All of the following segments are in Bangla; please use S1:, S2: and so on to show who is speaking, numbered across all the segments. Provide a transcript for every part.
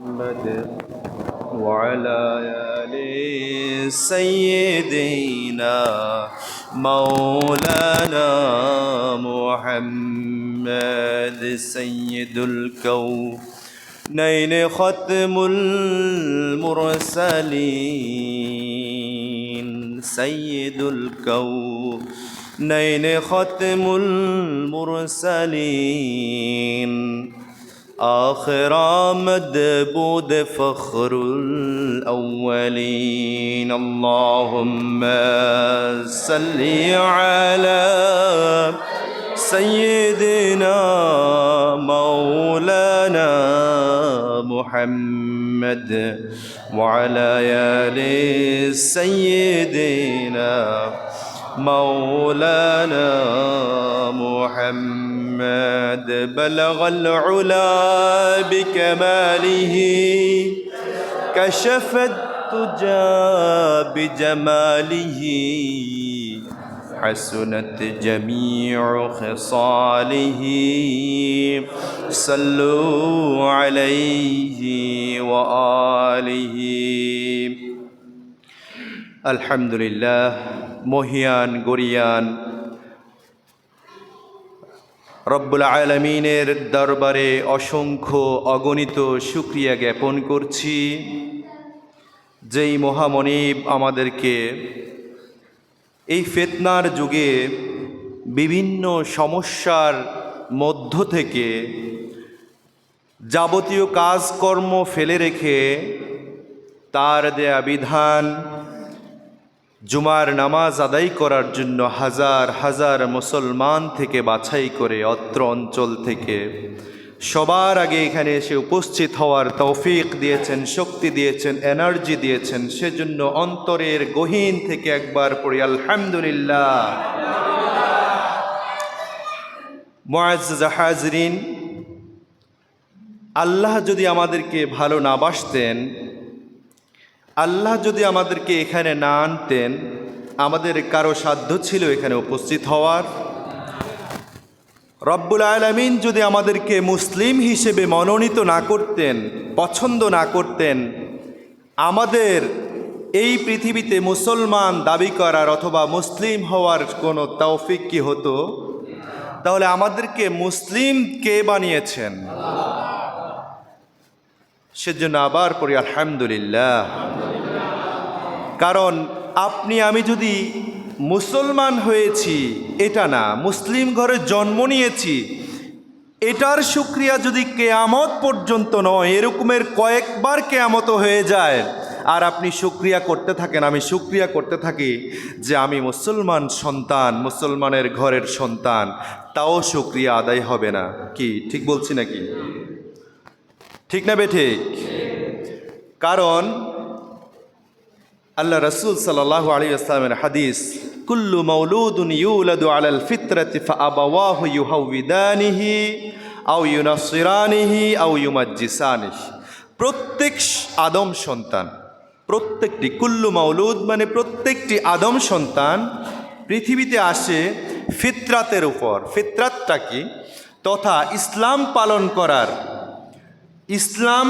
S1: محمد وعلى آل سيدنا مولانا محمد سيد الكونين ختم المرسلين سيد الكونين ختم المرسلين آخر مدبود فخر الأولين. اللهم صل على سيدنا مولانا محمد وعلى آل سيدنا مولانا محمد بلغ العلا بكماله. كشف الدجى بجماله. حسنت جميع خصاله. صلوا عليه وآله. আলহামদুলিল্লাহ, মহিয়ান, গরিয়ান, রব্বুল আলমিনের দরবারে অসংখ্য অগণিত সুক্রিয়া জ্ঞাপন করছি। যেই মহামনিব আমাদেরকে এই ফেতনার যুগে বিভিন্ন সমস্যার মধ্য থেকে যাবতীয় কাজকর্ম ফেলে রেখে তার দেয়া বিধান জুমার নামাজ আদায় করার জন্য হাজার হাজার মুসলমান থেকে বাছাই করে অত্র অঞ্চল থেকে সবার আগে এখানে এসে উপস্থিত হওয়ার তৌফিক দিয়েছেন, শক্তি দিয়েছেন এনার্জি দিয়েছেন। সেজন্য অন্তরের গহীন থেকে একবার পড়ি, আলহামদুলিল্লাহ। হাজরিন, আল্লাহ যদি আমাদেরকে ভালো না বাসতেন আল্লাহ যদি আমাদেরকে এখানে না আনতেন, আমাদের কারও সাধ্য ছিল এখানে উপস্থিত হওয়ার। রব্বুল আলমিন যদি আমাদেরকে মুসলিম হিসেবে মনোনীত না করতেন, পছন্দ না করতেন, আমাদের এই পৃথিবীতে মুসলমান দাবি করার অথবা মুসলিম হওয়ার কোনো তৌফিক কি হতো? তাহলে আমাদেরকে মুসলিম কে বানিয়েছেন? সেজন্য আবার পড়ি, আলহামদুলিল্লাহ। কারণ আপনি, আমি যদি মুসলমান হয়েছি, এটা না, মুসলিম ঘরে জন্ম নিয়েছি, এটার সুক্রিয়া যদি কেয়ামত পর্যন্ত নয়, এরকমের কয়েকবার কেয়ামত হয়ে যায়, আর আপনি সুক্রিয়া করতে থাকেন, আমি সুক্রিয়া করতে থাকি যে আমি মুসলমান সন্তান, মুসলমানের ঘরের সন্তান, তাও সুক্রিয়া আদায় হবে না। কি, ঠিক বলছি নাকি? ঠিক না বে ঠিক? কারণ আল্লাহ রসুল সাল্লাহ আলী হাদিস, কুল্লু মৌলুদুন ইউলাদু আলাল ফিতরতি ফাআবাওয়াহু ইউহাউবিদানিহি আও ইউনাসিরানিহি আও ইউমাজ্জিসানিহি। প্রত্যেক আদম সন্তান, প্রত্যেকটি, কুল্লু মৌলুদ মানে প্রত্যেকটি আদম সন্তান পৃথিবীতে আসে ফিতরাতের উপর। ফিতরাতটা কি? তথা ইসলাম পালন করার, ইসলাম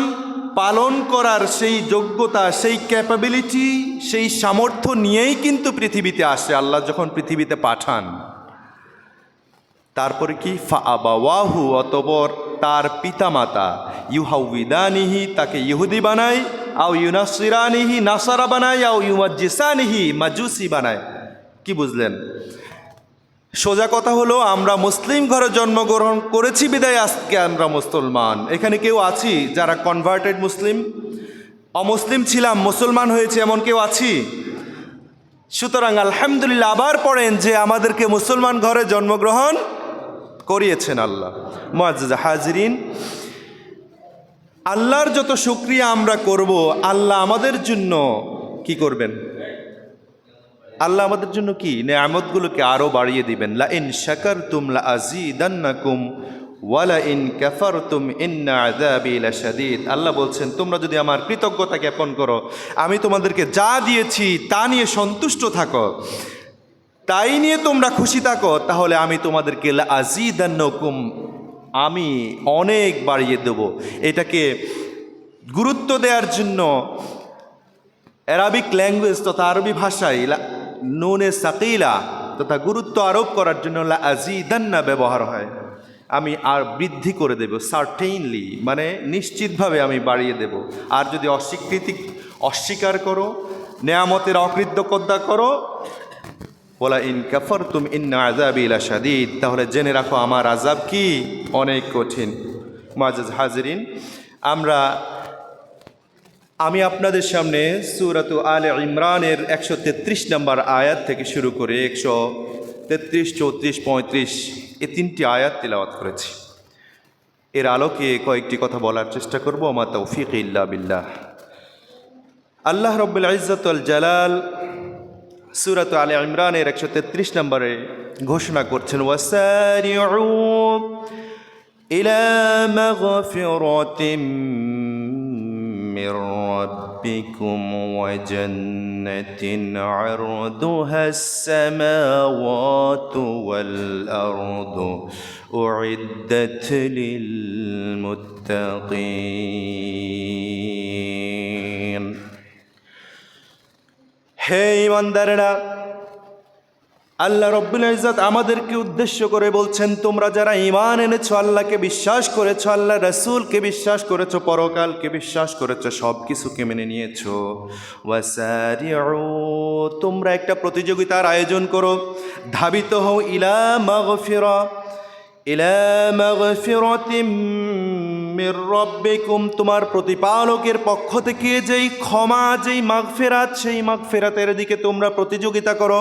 S1: পালন করার সেই যোগ্যতা, সেই ক্যাপাবিলিটি সেই সামর্থ্য নিয়েই কিন্তু পৃথিবীতে আসে। আল্লাহ যখন পৃথিবীতে পাঠান, তারপরে কি? ফাআবাওয়াহু অতবর তার পিতামাতা ইউহাউবিদানিহি তাকে ইহুদি বানায়, আও ইউনাসিরানিহি নাসারা বানায়, আও ইউমাজ্জিসানিহি, মাজুসি বানায়। কি বুঝলেন? সোজা কথা হলো, আমরা মুসলিম ঘরে জন্মগ্রহণ করেছি, বিদায় আজকে আমরা মুসলমান। এখানে কেউ আছি যারা কনভার্টেড মুসলিম? অমুসলিম ছিলাম, মুসলমান হয়েছে, এমন কেউ আছি? সুতরাং আলহামদুলিল্লাহ, আবার পড়েন যে আমাদেরকে মুসলমান ঘরে জন্মগ্রহণ করিয়েছেন আল্লাহ। মুআজ্জাজ হাজরিন, আল্লাহর যত শুক্রিয়া আমরা করব, আল্লাহ আমাদের জন্য কি করবেন? আল্লাহ আমাদের জন্য কি? নেয়ামতগুলোকে আরও বাড়িয়ে দিবেন। লা ইন শাকার তুম লা আজিদান্নাকুম ওয়ালা ইন কাফার তুম ইন্না আযাবি লাশাদীদ। আল্লাহ বলছেন, তোমরা যদি আমার কৃতজ্ঞতা জ্ঞাপন করো, আমি তোমাদেরকে যা দিয়েছি তা নিয়ে সন্তুষ্ট থাকো। তাই নিয়ে তোমরা খুশি থাকো, তাহলে আমি তোমাদেরকে লা আজিদান্নাকুম আমি অনেক বাড়িয়ে দেব। এটাকে গুরুত্ব দেওয়ার জন্য অ্যারাবিক ল্যাঙ্গুয়েজ তথা আরবি ভাষায় নুনে সাকিলা তথা গুরুত্ব আরোপ করার জন্য আজিদান্না ব্যবহার হয়। আমি আর বৃদ্ধি করে দেব সার্টেইনলি মানে নিশ্চিতভাবে আমি বাড়িয়ে দেব। আর যদি অস্বীকৃতি, অস্বীকার করো, নেয়ামতের অকৃতজ্ঞতা করো, বলা ইন কাফর তুম ইন আজাব ইলা শাদিদ, তাহলে জেনে রাখো আমার আজাব কি? অনেক কঠিন। মাজাজ হাজরিন, আমরা আমি আপনাদের সামনে সুরাত আলে ইমরানের একশো তেত্রিশ নম্বর আয়াত থেকে শুরু করে একশো তেত্রিশ, চৌত্রিশ, পঁয়ত্রিশ এ তিনটি আয়াত তেলাওয়াত করেছি। এর আলোকে কয়েকটি কথা বলার চেষ্টা করব আমার তৌফিক ইল্লা বিল্লাহ। আল্লাহ রব্বুল ইজ্জতুল জালাল সুরাত আলে ইমরানের একশো তেত্রিশ নম্বরে ঘোষণা করছেন ওয়াসারিউ ইলা মাগফিরাতিম من ربكم وجنة عرضها السماوات والأرض أعدت للمتقين হে ইমানদারেরা আল্লাহ রব্বুল ইজ্জত আমাদেরকে উদ্দেশ্য করে বলছেন, তোমরা যারা ইমান এনেছো, আল্লাহকে বিশ্বাস করেছ আল্লাহ রসুলকে বিশ্বাস করেছ, পরকালকে বিশ্বাস করেছ সব কিছুকে মেনে নিয়েছো। তোমরা একটা প্রতিযোগিতার আয়োজন করো। ধাবিত হও ইলা মাগফিরা তোমার প্রতিপালকের পক্ষ থেকে যেই ক্ষমা, যেই মাগফিরাত, সেই মাগফিরাতের দিকে তোমরা প্রতিযোগিতা করো।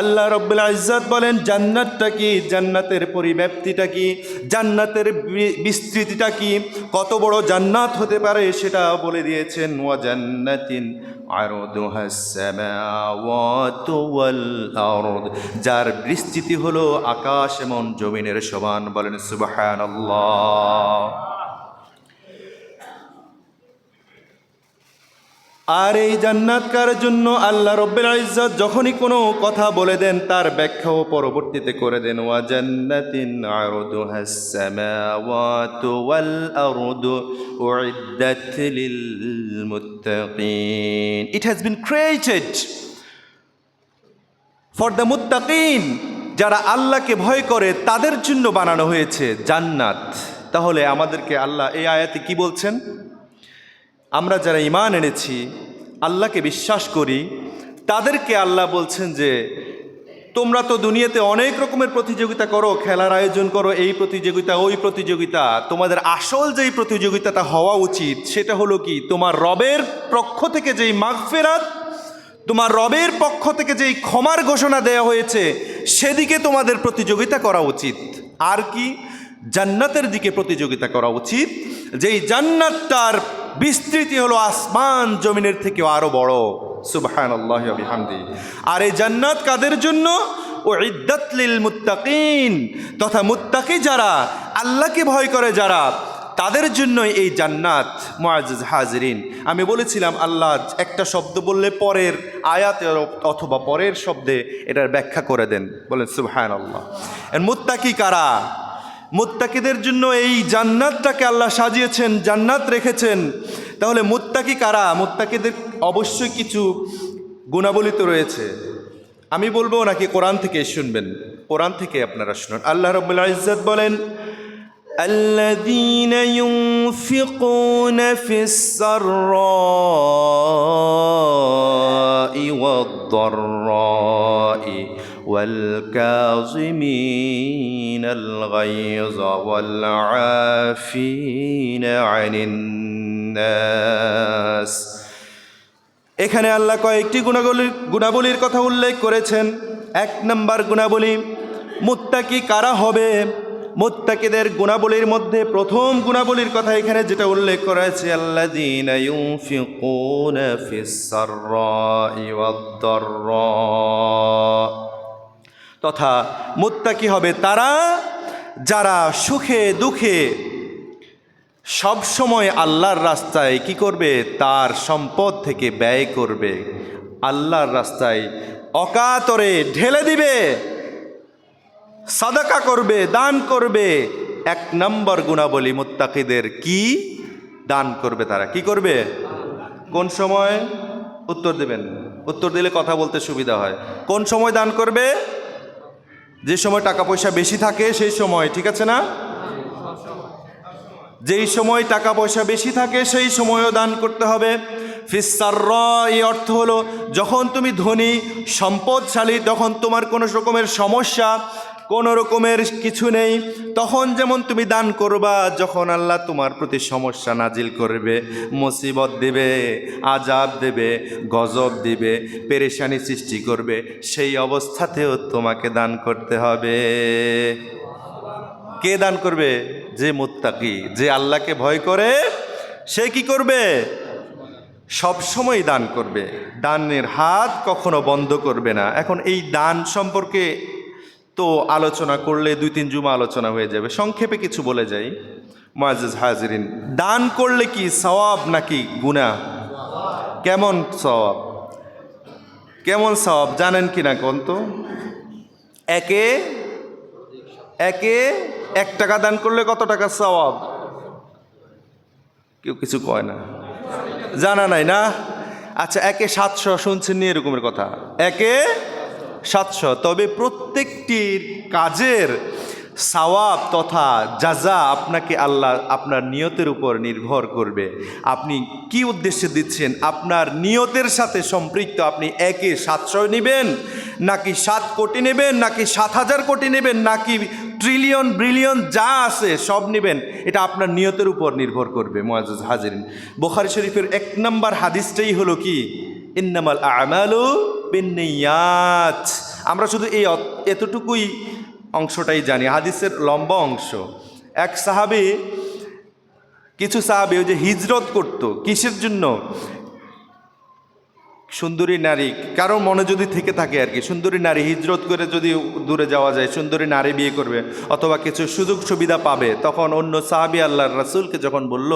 S1: আল্লাহ রব্বুল আজাদ বলেন, জান্নাতটা কি? জান্নাতের পরিব্যাপ্তিটা কি? জান্নাতের বিস্তৃতিটা কি? কত বড় জান্নাত হতে পারে সেটা বলে দিয়েছেন, ওয়া জান্নাতিন যার বিস্তৃতি হলো আকাশ এমন জমিনের সমান, বলেন সুবাহ আর এই জান্নাত কার জন্য আল্লাহ রব্বুল ইজ্জত যখনই কোনো কথা বলে দেন, তার ব্যাখ্যাও পরবর্তীতে করে দেন। ওয়া জান্নাতিন আরদুহাস সামাওয়াতু ওয়াল আরদু উইদ্দাত লিল মুত্তাকিন। It has been created for the মুত্তাকিন, যারা আল্লাহকে ভয় করে, তাদের জন্য বানানো হয়েছে জান্নাত। তাহলে আমাদেরকে আল্লাহ এই আয়াতে কি বলছেন? আমরা যারা ইমান এনেছি, আল্লাহকে বিশ্বাস করি, তাদেরকে আল্লাহ বলছেন যে, তোমরা তো দুনিয়াতে অনেক রকমের প্রতিযোগিতা করো, খেলার আয়োজন করো, এই প্রতিযোগিতা, ওই প্রতিযোগিতা। তোমাদের আসল যেই প্রতিযোগিতাটা হওয়া উচিত, সেটা হলো কি? তোমার রবের পক্ষ থেকে যেই মাগফেরাত, তোমার রবের পক্ষ থেকে যেই ক্ষমার ঘোষণা দেওয়া হয়েছে, সেদিকে তোমাদের প্রতিযোগিতা করা উচিত। আর কি? জান্নাতের দিকে প্রতিযোগিতা করা উচিত। যেই জান্নাতটার বিস্তৃতি হলো আসমান জমিনের থেকেও আরও বড়। সুবহান আর এই জান্নাত কাদের জন্য? ও ইদ্দাতলিল মুত্তাকিন। তথা মুত্তাকি যারা, আল্লাহকে ভয় করে যারা, তাদের জন্যই এই জান্নাত মুআজ্জাজ হাজরিন। আমি বলেছিলাম, আল্লাহ একটা শব্দ বললে পরের আয়াতে অথবা পরের শব্দে এটার ব্যাখ্যা করে দেন। বলেন সুবহান আল্লাহ মুত্তাকি কারা? মুত্তাকিদের জন্য এই জান্নাতটাকে আল্লাহ সাজিয়েছেন জান্নাত রেখেছেন তাহলে মুত্তাকি কারা মুত্তাকিদের অবশ্যই কিছু গুণাবলী তো রয়েছে আমি বলবো নাকি কোরআন থেকে শুনবেন কোরআন থেকে আপনারা শুনুন আল্লাহ রব্বুল ইজ্জত বলেন الذين ينفقون في السراء والضراء والكاظمين الغيظ والعافين عن الناس এখানে আল্লাহ কয়েকটি গুণাবলীর গুণাবলীর কথা উল্লেখ করেছেন এক নম্বর গুণাবলী মুত্তাকি কারা হবে মুত্তাকিদের গুণাবলীর মধ্যে প্রথম গুণাবলীর কথা এখানে যেটা উল্লেখ করা আছে আল্লাযীনা ইউনফিকুনা ফিস সাররাই ওয়াদ-দাররা তথা মুত্তাকি হবে তারা যারা সুখে দুঃখে সব সময় আল্লাহর রাস্তায় কি করবে? তার সম্পদ থেকে ব্যয় করবে। আল্লাহর রাস্তায় অকাতরে ঢেলে দিবে। সাদাকা করবে, দান করবে। এক নম্বর গুণাবলী মুত্তাকিদের কি? দান করবে তারা। কি করবে? কোন সময়? উত্তর দেবেন। উত্তর দিলে কথা বলতে সুবিধা হয়। কোন সময় দান করবে? যে সময় টাকা পয়সা বেশি থাকে, সেই সময়, ঠিক আছে না? যেই সময় টাকা পয়সা বেশি থাকে, সেই সময়ও দান করতে হবে। ফিসার এই অর্থ হলো, যখন তুমি ধনী, সম্পদশালী, তখন তোমার কোনো রকমের সমস্যা কোনো রকমের কিছু নেই। তখন যেমন তুমি দান করবা, যখন আল্লাহ তোমার প্রতি সমস্যা নাজিল করবে, মুসিবত দেবে আজাব দেবে, গজব দিবে, পেরেশানি সৃষ্টি করবে, সেই অবস্থাতেও তোমাকে দান করতে হবে। কে দান করবে? যে মুত্তাকি, যে আল্লাহকে ভয় করে, সে কি করবে? সব সময় দান করবে। দানের হাত কখনো বন্ধ করবে না। এখন এই দান সম্পর্কে তো আলোচনা করলে দুই তিন জুমা আলোচনা হয়ে যাবে। সংক্ষেপে কিছু বলে যাই। ময়াজিজ হাজিরিন, দান করলে কি সওয়াব নাকি গুণা কেমন সওয়াব? কেমন সওয়াব, জানেন কি না কোন তো? একে একে এক টাকা দান করলে কত টাকা সওয়াব? কেউ কিছু কয় না। জানা নাই না? আচ্ছা একে সাতশো শুনছেন এরকমের কথা? একে সাতশো। তবে প্রত্যেকটির কাজের সাওয়াব তথা যাজা আপনাকে আল্লাহ আপনার নিয়তের উপর নির্ভর করবে। আপনি কি উদ্দেশ্যে দিচ্ছেন? আপনার নিয়তের সাথে সম্পৃক্ত আপনি একে সাতশো নেবেন, নাকি সাত কোটি নেবেন, নাকি সাত হাজার কোটি নেবেন, নাকি ট্রিলিয়ন ব্রিলিয়ন যা আছে সব নেবেন, এটা আপনার নিয়তের উপর নির্ভর করবে মোয়াজ হাজিরিন। বোখারি শরীফের এক নম্বর হাদিসটাই হলো কি? ইন্নামাল আমালু বিন্নিয়াত আমরা শুধু এই এতটুকুই অংশটাই জানি, হাদিসের লম্বা অংশ। এক সাহাবি, কিছু সাহাবি যে হিজরত করতো, কিসের জন্য? সুন্দরী নারী, কারও মনে যদি থেকে থাকে আর কি, সুন্দরী নারী হিজরত করে যদি দূরে যাওয়া যায়, সুন্দরী নারী বিয়ে করবে, অথবা কিছু সুযোগ সুবিধা পাবে, তখন অন্য সাহাবি আল্লাহ রাসুলকে যখন বলল,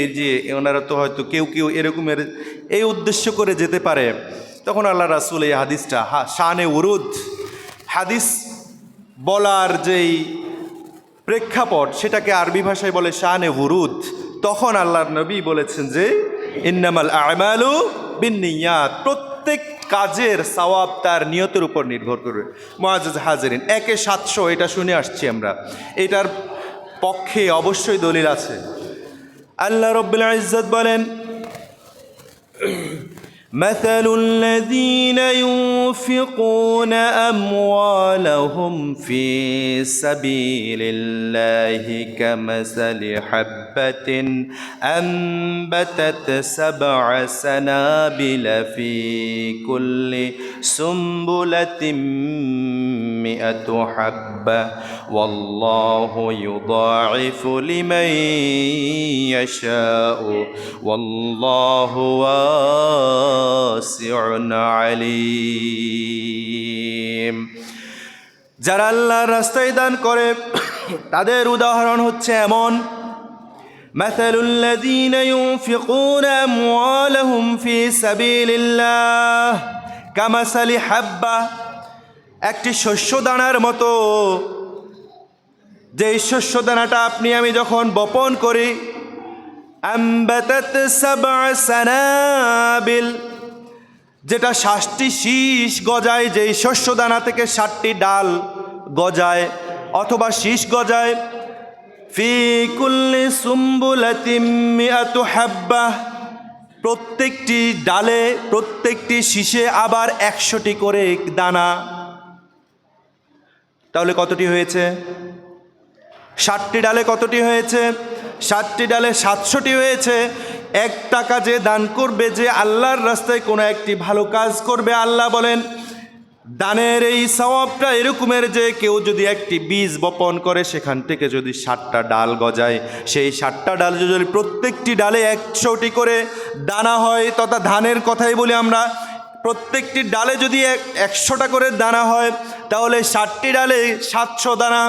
S1: এই যে, ওনারা তো হয়তো কেউ কেউ এরকমের, এই উদ্দেশ্য করে যেতে পারে। তখন আল্লাহ রাসুল এই হাদিসটা, হা, শানে উরুদ, হাদিস বলার যেই প্রেক্ষাপট, সেটাকে আরবি ভাষায় বলে শানে উরুদ। তখন আল্লাহর নবী বলেছেন যে, ইন্নামাল আমালু বিন্নিয়াত। প্রত্যেক কাজের সওয়াব তার নিয়তের উপর নির্ভর করবে। মহাজ হাজারিন, একে সাতশো, এটা শুনে আসছি আমরা। এটার পক্ষে অবশ্যই দলিল আছে। আল্লাহ রব্বুল ইজ্জত বলেন مثل الذين ينفقون أموالهم في سبيل الله كمثل حبة أنبتت سبع سنابل في كل سنبلة مئة حبة والله يضاعف لمن يشاء والله واسع عليم যারা আল্লাহর রাস্তায় দান করে তাদের উদাহরণ হচ্ছে এমন مثل الذين ينفقون أموالهم في سبيل الله كمثل حبة একটি শস্য দানার মতো যে শস্য দানাটা আপনি আমি যখন বপন করি আম্বাতাত সাবআ সানাবিল যেটা ষাটটি শীষ গজায় যেই শস্য দানা থেকে ষাটটি ডাল গজায় অথবা শীষ গজায় ফি কুল্লি সুম্বুলাতিম মিআতু হাব্বা প্রত্যেকটি ডালে, প্রত্যেকটি শীষে আবার একশোটি করে দানা। তাহলে কতটি হয়েছে? ষাটটি ডালে কতটি হয়েছে? ষাটটি ডালে সাতশোটি হয়েছে। এক টাকা যে দান করবে যে আল্লাহর রাস্তায় কোনো একটি ভালো কাজ করবে, আল্লাহ বলেন দানের এই সওয়াবটা এরকমের যে কেউ যদি একটি বীজ বপন করে, সেখান থেকে যদি ষাটটা ডাল গজায়, সেই ষাটটা ডাল যদি প্রত্যেকটি ডালে একশোটি করে দানা হয়, তথা ধানের কথাই বলি আমরা, প্রত্যেকটি ডালে যদি এক, একশোটা করে দানা হয়, তাহলে ষাটটি ডালে সাতশো দানা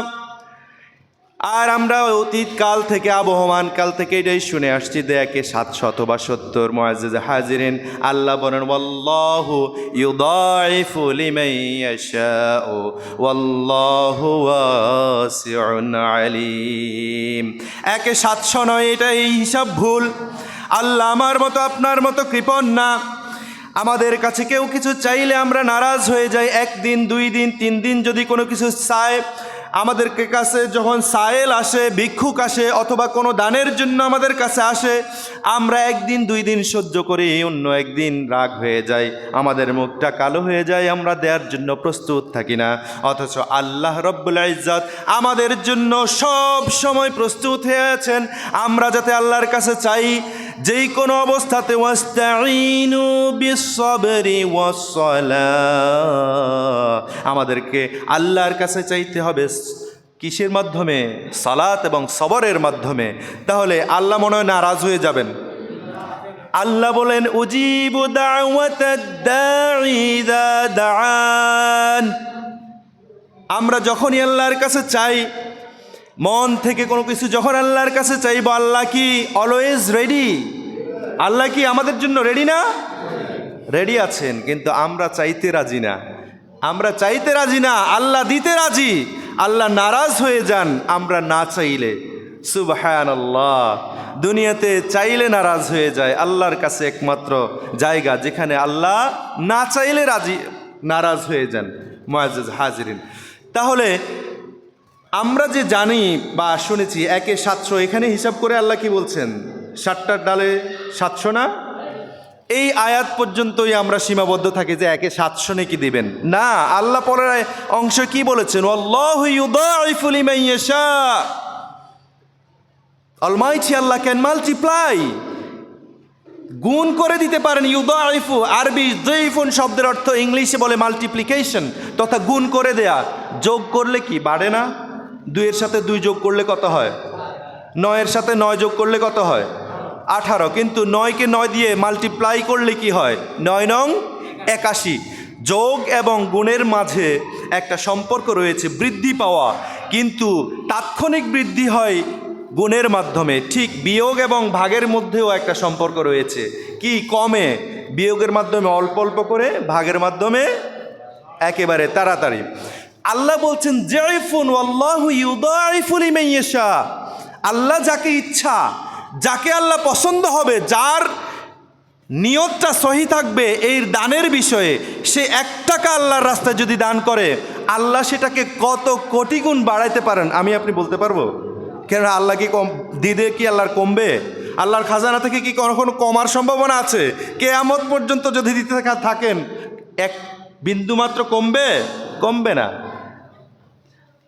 S1: আর আমরা অতীত কাল থেকে, আবহমান কাল থেকে এটাই শুনে আসছি দেখে সাত শত বা সত্তর মহাজিজ হাজিরেন। আল্লাহ বলেন, ওয়াল্লাহু ইউদাইফু ওয়াসিউন আলিম। একে সাতশো নয় এটা এই হিসাব ভুল। আল্লাহ আমার মতো, আপনার মতো কৃপণ না। আমাদের কাছে কেউ কিছু চাইলে আমরা নারাজ হয়ে যাই। একদিন, দুই দিন, তিন দিন যদি কোনো কিছু চায় আমাদেরকে কাছে যখন সায়েল আসে ভিক্ষুক আসে অথবা কোনো দানের জন্য আমাদের কাছে আসে আমরা একদিন, দুই দিন সহ্য করি, অন্য একদিন রাগ হয়ে যায়। আমাদের মুখটা কালো হয়ে যায়, আমরা দেওয়ার জন্য প্রস্তুত থাকি না। অথচ আল্লাহ রব্বুল ইজ্জত আমাদের জন্য সব সময় প্রস্তুত হয়ে আছেন। আমরা যাতে আল্লাহর কাছে চাই, যেই কোনো অবস্থাতে আমাদেরকে আল্লাহর কাছে চাইতে হবে। কিসের মাধ্যমে? সালাত এবং সবরের মাধ্যমে। তাহলে আল্লাহ মনে হয় নারাজ হয়ে যাবেন। আল্লাহ বলেন, উজিবু দাআন। আমরা যখনই আল্লাহর কাছে চাই, মন থেকে কোনো কিছু যখন আল্লাহর কাছে চাইব, আল্লাহ কি অলওয়েজ রেডি আল্লাহ কি আমাদের জন্য রেডি না? রেডি আছেন, কিন্তু আমরা চাইতে রাজি না। আমরা চাইতে রাজি না, আল্লাহ দিতে রাজি। আল্লাহ নারাজ হয়ে যান, আমরা না চাইলে। সুবহান আল্লাহ দুনিয়াতে চাইলে নারাজ হয়ে যায়, আল্লাহর কাছে একমাত্র জায়গা, যেখানে আল্লাহ না চাইলে রাজি, নারাজ হয়ে যান। ময়াজ হাজিরিন। তাহলে, আমরা যে জানি বা শুনেছি, একে সাতশো, এখানে হিসাব করে আল্লাহ কি বলছেন? ষাটটার ডালে সাতশো না? এই আয়াত পর্যন্তই আমরা সীমাবদ্ধ থাকি যে একে সাতশো নাকি দিবেন। না, আল্লাহ পরের অংশ কি বলেছেন? Almighty Allah can multiply. গুণ করে দিতে পারেন ইউদাইফু। আরবি জৈফুন শব্দের অর্থ ইংলিশে বলে মাল্টিপ্লিকেশন, তথা গুণ করে দেয়া। যোগ করলে কি বাড়ে না? দুইয়ের সাথে দুই যোগ করলে কত হয়? নয়ের সাথে নয় যোগ করলে কত হয়? আঠারো, কিন্তু নয়কে নয় দিয়ে মাল্টিপ্লাই করলে কি হয়? নয় নং একাশি। যোগ এবং গুণের মাঝে একটা সম্পর্ক রয়েছে, বৃদ্ধি পাওয়া। কিন্তু তাৎক্ষণিক বৃদ্ধি হয় গুণের মাধ্যমে। ঠিক বিয়োগ এবং ভাগের মধ্যেও একটা সম্পর্ক রয়েছে। কি কমে? বিয়োগের মাধ্যমে অল্প অল্প করে, ভাগের মাধ্যমে একেবারে তাড়াতাড়ি। আল্লাহ বলছেন, জয়ফুন, আল্লাহ ইউদাইফুল ইমাইয়েশা আল্লাহ যাকে ইচ্ছা যাকে আল্লাহ পছন্দ হবে, যার নিয়তটা সহি থাকবে এই দানের বিষয়ে, সে এক টাকা আল্লাহর রাস্তায় যদি দান করে, আল্লাহ সেটাকে কত কোটি গুণ বাড়াইতে পারেন, আমি আপনি বলতে পারব? কেন আল্লাহ কি কম দিদে কি আল্লাহর কমবে? আল্লাহর খাজানা থেকে কি কোনো কমার সম্ভাবনা আছে? কেয়ামত পর্যন্ত যদি দিতে থাকা- থাকেন, এক বিন্দু মাত্র কমবে? কমবে না।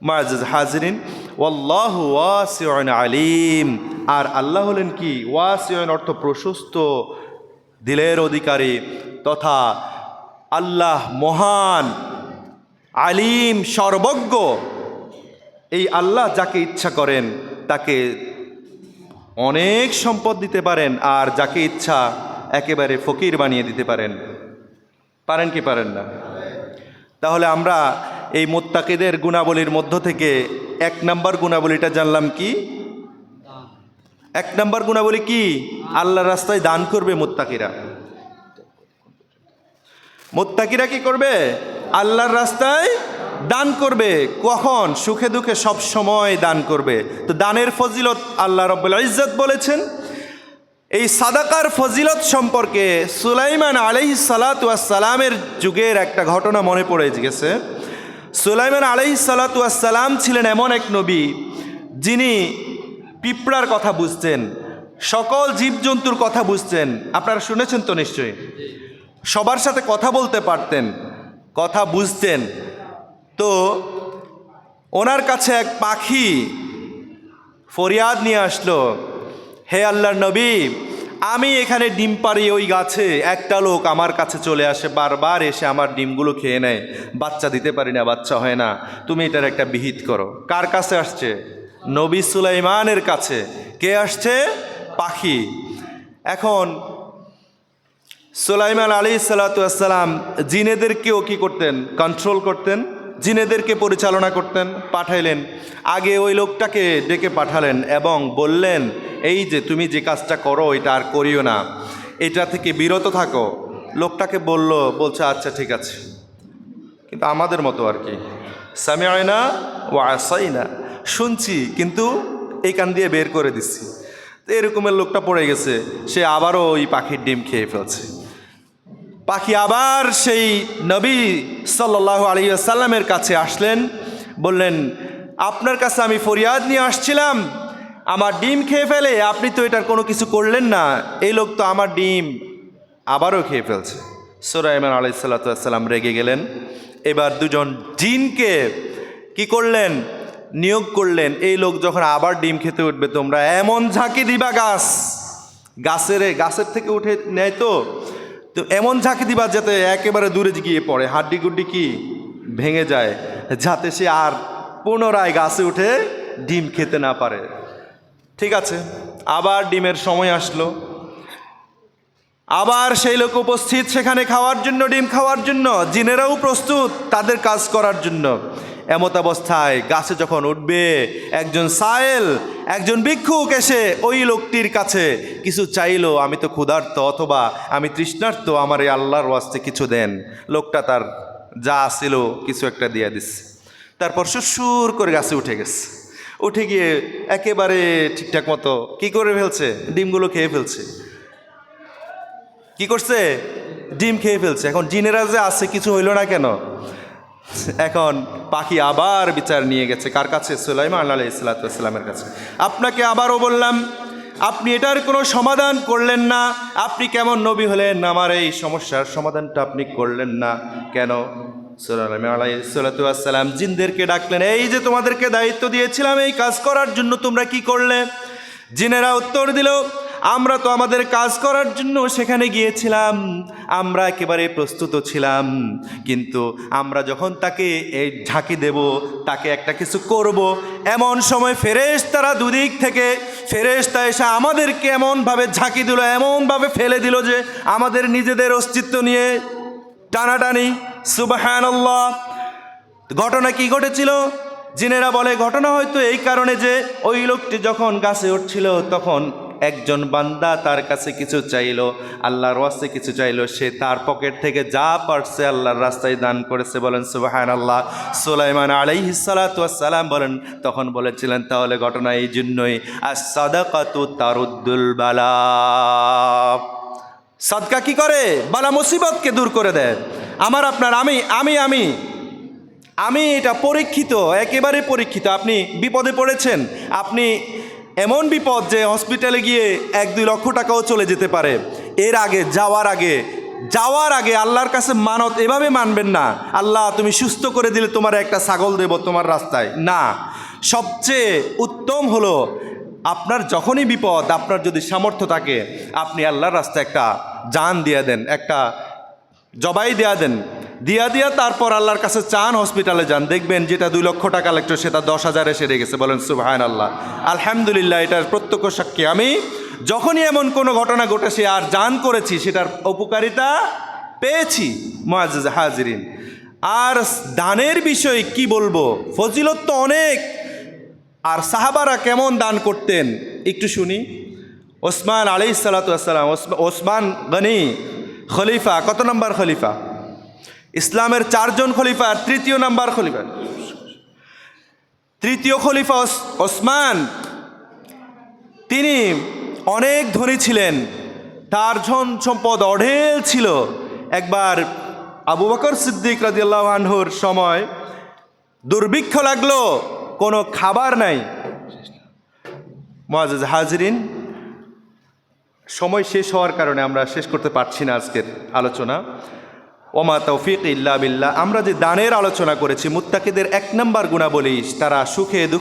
S1: মাজিজ হাজরিন ওয়াল্লাহু ওয়াসিউন আলিম। আর আল্লাহ হলেন কি? ওয়াসিউন অর্থ প্রশস্ত, দিলের অধিকারী, তথা আল্লাহ মহান, আলিম, সর্বজ্ঞ। এই আল্লাহ যাকে ইচ্ছা করেন, তাকে অনেক সম্পদ দিতে পারেন, আর যাকে ইচ্ছা একেবারে ফকির বানিয়ে দিতে পারেন। পারেন কি পারেন না? তাহলে আমরা এই মোত্তাকিদের গুণাবলীর মধ্য থেকে এক নাম্বার গুণাবলীটা জানলাম কি? এক নাম্বার গুণাবলী কি? আল্লাহর রাস্তায় দান করবে মোত্তাকিরা। মোত্তাকিরা কি করবে? আল্লাহর রাস্তায় দান করবে। কখন? সুখে দুঃখে সব সময় দান করবে। তো দানের ফজিলত আল্লাহ রব্বুল ইজ্জত বলেছেন। এই সাদাকার ফজিলত সম্পর্কে সুলাইমান আলাইহি সালামের যুগের একটা ঘটনা মনে পড়ে গেছে। সুলাইমান আলাইহি সালাম ছিলেন এমন এক নবী, যিনি পিঁপড়ার কথা বুঝতেন, সকল জীবজন্তুর কথা বুঝতেন। আপনারা শুনেছেন তো নিশ্চয়ই? সবার সাথে কথা বলতে পারতেন, কথা বুঝতেন। তো ওনার কাছে এক পাখি ফরিয়াদ নিয়ে আসলো, হে আল্লাহর নবী আমি এখানে ডিম পারি ওই গাছে একটা লোক আমার কাছে চলে আসে, বারবার এসে আমার ডিমগুলো খেয়ে নেয়। বাচ্চা দিতে পারি না, বাচ্চা হয় না। তুমি এটার একটা বিহিত করো। কার কাছে আসছে? নবী সুলাইমানের কাছে। কে আসছে? পাখি। এখন সুলাইমান আলী সাল্লাতাম জিনেদেরকেও কি করতেন? কন্ট্রোল করতেন? জিনেদেরকে পরিচালনা করতেন, পাঠাইলেন। আগে ওই লোকটাকে ডেকে পাঠালেন এবং বললেন, এই যে তুমি যে কাজটা করো, এটা আর করিও না। এটা থেকে বিরত থাকো। লোকটাকে বলল, বলছে আচ্ছা ঠিক আছে। কিন্তু আমাদের মতো আর কি। সামিয়ায়না ও আসাইনা। শুনছি, কিন্তু এই কান দিয়ে বের করে দিচ্ছি। এরকমের লোকটা পড়ে গেছে, সে আবারও ওই পাখির ডিম খেয়ে ফেলছে। পাখি আবার সেই নবী সাল্লাহ আলিয়াল্লামের কাছে আসলেন, বললেন, আপনার কাছে আমি ফরিয়াদ নিয়ে আসছিলাম, আমার ডিম খেয়ে ফেলে, আপনি তো এটার কোনো কিছু করলেন না, এই লোক তো আমার ডিম। আবারও খেয়ে ফেলছে। সোরাইমান আলাইসাল্লাতাম রেগে গেলেন। এবার দুজন জিনকে কি করলেন? নিয়োগ করলেন। এই লোক যখন আবার ডিম খেতে উঠবে, তোমরা এমন ঝাঁকি দিবা গাছ। গাছের গাছের থেকে উঠে নেয় তো তো এমন ঝাঁকি দিবা যাতে একেবারে দূরে গিয়ে পড়ে হাড্ডি গুড্ডি কি ভেঙে যায়, যাতে সে আর পুনরায় গাছে উঠে ডিম খেতে না পারে। ঠিক আছে, আবার ডিমের সময় আসলো। আবার সেই লোক উপস্থিত সেখানে খাওয়ার জন্য, ডিম খাওয়ার জন্য, জিনেরাও প্রস্তুত তাদের কাজ করার জন্য। এমত অবস্থায় গাছে যখন উঠবে, একজন সায়েল, একজন ভিক্ষুক এসে ওই লোকটির কাছে, কিছু চাইলো, আমি তো ক্ষুধার্ত, অথবা আমি তৃষ্ণার্ত, আমার এই আল্লাহর ওয়াস্তে কিছু দেন। লোকটা তার যা ছিল, কিছু একটা দিয়ে দিচ্ছে তারপর সুর করে গাছে উঠে গেছে। উঠে গিয়ে একেবারে ঠিকঠাক মতো কি করে ফেলছে? ডিমগুলো খেয়ে ফেলছে। কি করছে? ডিম খেয়ে ফেলছে। এখন জিনেরা যে আছে, কিছু হইল না কেন? এখন পাখি আবার বিচার নিয়ে গেছে। কার কাছে? সুলাইমান আল্লাহ ইসলাতামের কাছে। আপনাকে আবারও বললাম, আপনি এটার কোনো সমাধান করলেন না। আপনি কেমন নবী হলেন? আমার এই সমস্যার সমাধানটা আপনি করলেন না। কেন? আলাইসালাম জিনদেরকে ডাকলেন, এই যে তোমাদেরকে দায়িত্ব দিয়েছিলাম এই কাজ করার জন্য তোমরা কি করলে? জিনেরা উত্তর দিল আমরা তো আমাদের কাজ করার জন্য সেখানে গিয়েছিলাম। আমরা একেবারে প্রস্তুত ছিলাম। কিন্তু আমরা যখন তাকে এই ঝাঁকি দেব, তাকে একটা কিছু করব, এমন সময় ফেরেশ তারা দুদিক থেকে, ফেরেশতা এসে আমাদেরকে এমনভাবে ঝাঁকি দিল, এমনভাবে ফেলে দিল যে আমাদের নিজেদের অস্তিত্ব নিয়ে টানাটানি। সুবাহান ঘটনা কি ঘটেছিল? জিনেরা বলে, ঘটনা হয়তো এই কারণে যে ওই লোকটি যখন গাছে উঠছিল, তখন একজন বান্দা তার কাছে কিছু চাইলো, আল্লাহর ওয়াস্তে কিছু চাইলো, সে তার পকেট থেকে যা পারছে আল্লাহর রাস্তায় দান করেছে। বলেন সুবাহান আল্লাহ সুলাইমান আলাইহিসালাম বলেন, তখন বলেছিলেন, তাহলে ঘটনা এই জন্যই আর সাদাকাতু তারুদ্দুল বালা। সাদকা কি করে? বালা মুসিবতকে দূর করে দেয়। আমার আপনার আমি আমি আমি। আমি এটা পরীক্ষিত, একেবারে পরীক্ষিত। আপনি বিপদে পড়েছেন। আপনি এমন বিপদ যে হসপিটালে গিয়ে এক দুই লক্ষ টাকাও চলে যেতে পারে। এর আগে, যাওয়ার আগে যাওয়ার আগে আল্লাহর কাছে মানত এভাবে মানবেন না। আল্লাহ, তুমি সুস্থ করে দিলে তোমার একটা ছাগল দেব তোমার রাস্তায়। না, সবচেয়ে উত্তম হলো আপনার যখনই বিপদ, আপনার যদি সামর্থ্য থাকে, আপনি আল্লাহর রাস্তায় একটা জান দিয়ে দেন, একটা জবাই দেয়া দেন। দিয়া দিয়া তারপর আল্লাহর কাছে চান হসপিটালে যান। দেখবেন যেটা দুই লক্ষ টাকা লাগতো, সেটা দশ হাজারে সেরে গেছে। বলেন সুবাহান আল্লাহ আলহামদুলিল্লাহ, এটার প্রত্যক্ষ সাক্ষী আমি। যখনই এমন কোনো ঘটনা ঘটেছে আর জান করেছি, সেটার উপকারিতা পেয়েছি মহাজ হাজরিন। আর দানের বিষয়ে কি বলব? ফজিলত তো অনেক। আর সাহাবারা কেমন দান করতেন? একটু শুনি। ওসমান আলি সালাতাম ওসমান গনি, খলিফা, কত নম্বর খলিফা? ইসলামের চারজন খলিফা তৃতীয় নাম্বার খলিফা। তৃতীয় খলিফা ওসমান। তিনি অনেক ধনী ছিলেন। তার ধন সম্পদ অঢেল ছিল। একবার আবু বকর সিদ্দিক রাজিয়াল্লাহ আনহুর সময় দুর্ভিক্ষ লাগল, কোনো খাবার নাই। মহাজ হাজরিন, সময় শেষ হওয়ার কারণে আমরা শেষ করতে পারছি না আজকের আলোচনা। ওমা তৌফিক ইল্লা বিল্লাহ। আমরা যে দানের আলোচনা করেছি, মুত্তাকিদের এক নম্বর গুণাবলী, তারা সুখে